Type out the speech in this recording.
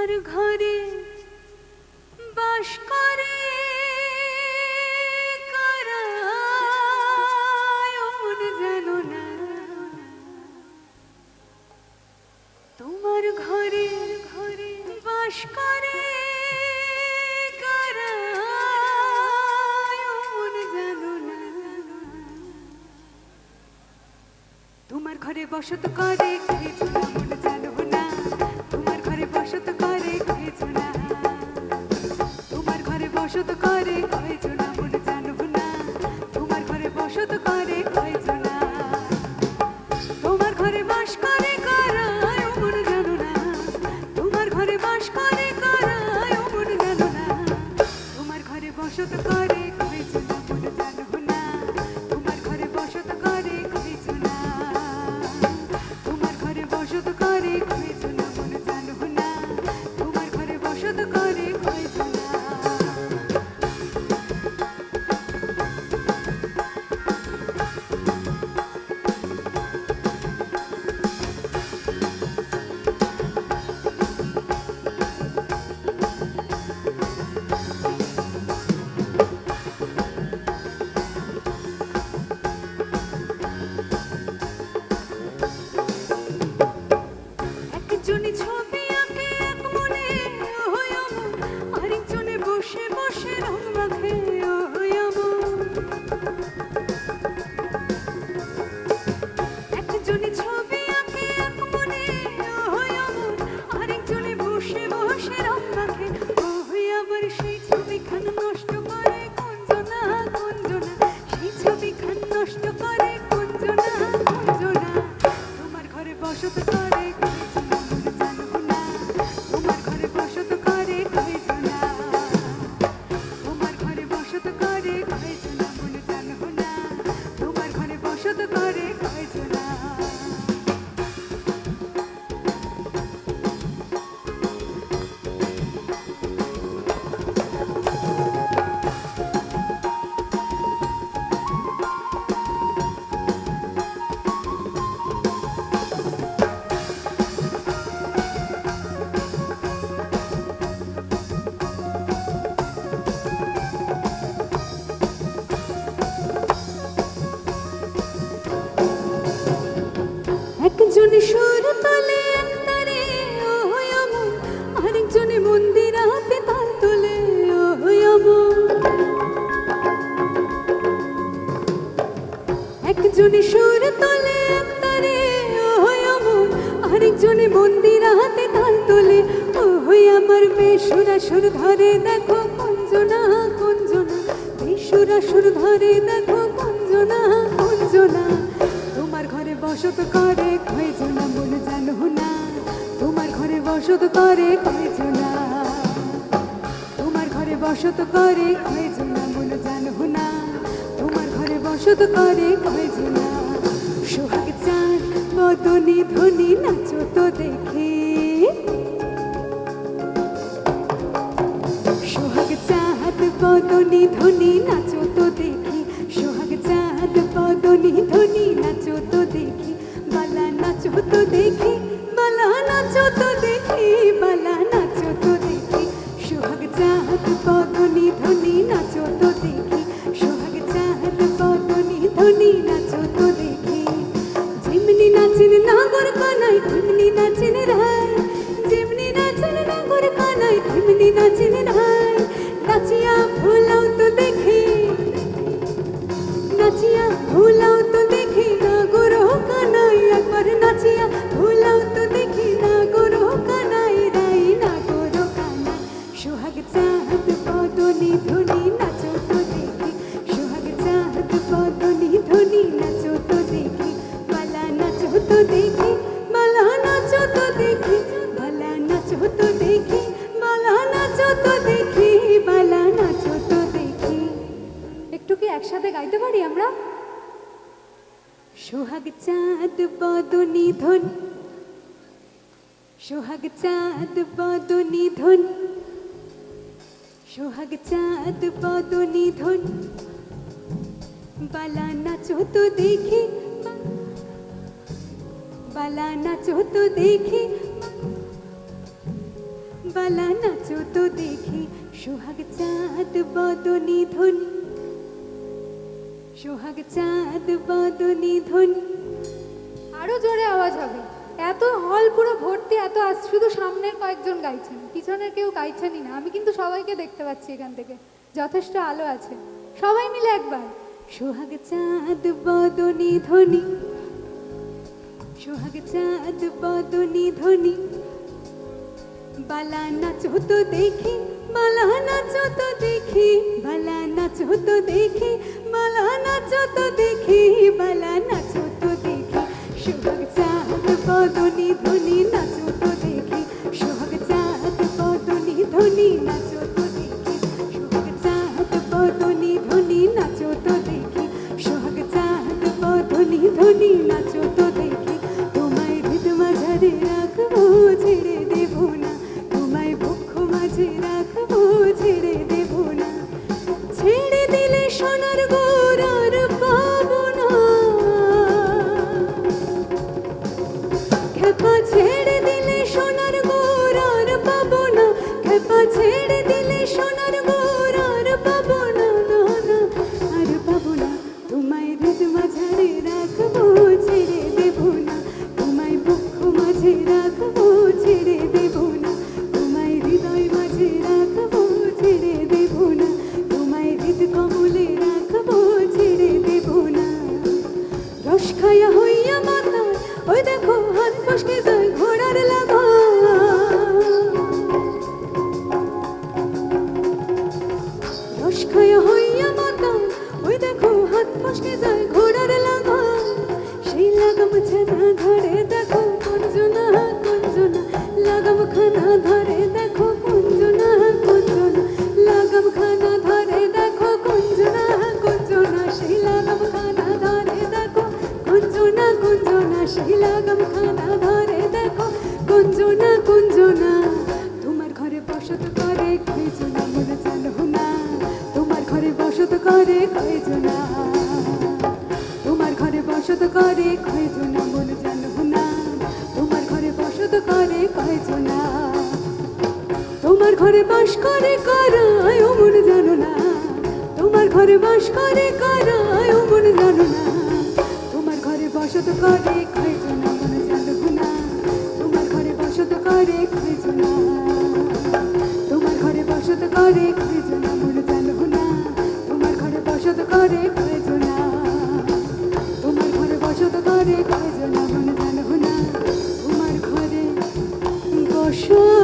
তোমার ঘরে বাস করে তোমার ঘরে বসত বাস করে তোমার Пашка. সুরাসুর ঘরে দেখো কুঞ্জনা কুঞ্জনা। সুরাসুর ঘরে দেখো কুঞ্জনা, কঞ্জনা। তোমার ঘরে বসত করে খয়েছো না বলে জানো না তোমার ঘরে বসত করে খয়েছো না তোমার ঘরে বসত করে খয়েছো না বলে জানো না তোমার ঘরে বসত করে খয়েছো না সোহাগ চাঁদ বদনি ধ্বনি নাচো তো দেখি। কত নিধুনি নাচো তো দেখি। একসাথে গাইতে পারি আমরা? সোহাগ চাঁদ, বদনি ধন। সোহাগ চাঁদ, বদনি ধন। সোহাগ চাঁদ, বদনি ধন। বালা নাচো তো দেখি, বালা নাচো তো দেখি, বালা নাচো তো দেখি, সোহাগ চাঁদ বদনি ধনি সোহাগ চাঁদ বদনি ধনি আরও জোরে আওয়াজ হবে। এত হল পুরো ভর্তি, এত শুধু সামনের কয়েকজন গাইছেন। পিছনের কেউ গাইছেনই না। আমি কিন্তু সবাইকে দেখতে পাচ্ছি এখান থেকে। যথেষ্ট আলো আছে। সবাই মিলে একবার। সোহাগ চাঁদ বদনি ধ্বনি। সোহাগ চাঁদ বদনি ধ্বনি। বালা নাচ হতো দেখি, বালা নাচ তো দেখি, বালা নাচ হতো দেখি, বালা নাচ তো দেখি, বালা নাচ হতো দেখি, সোহাগ চাঁদ ধ্বনি লাগাম খানা ধরে দেখো কুঞ্জনা কুঞ্জনা তোমার ঘরে বসত করে কয়জনা মনে জানো না। তোমার ঘরে বসত করে কয়জনা তোমার ঘরে বসত করে কয়জনা মনে জানো না। তোমার ঘরে বসত করে কয়জনা তোমার ঘরে বাস করে কারায় ও মন জানো না। তোমার ঘরে বাস করে কারায় ও মন জানো না। তোমার ঘরে বসত করে কয়জনা should.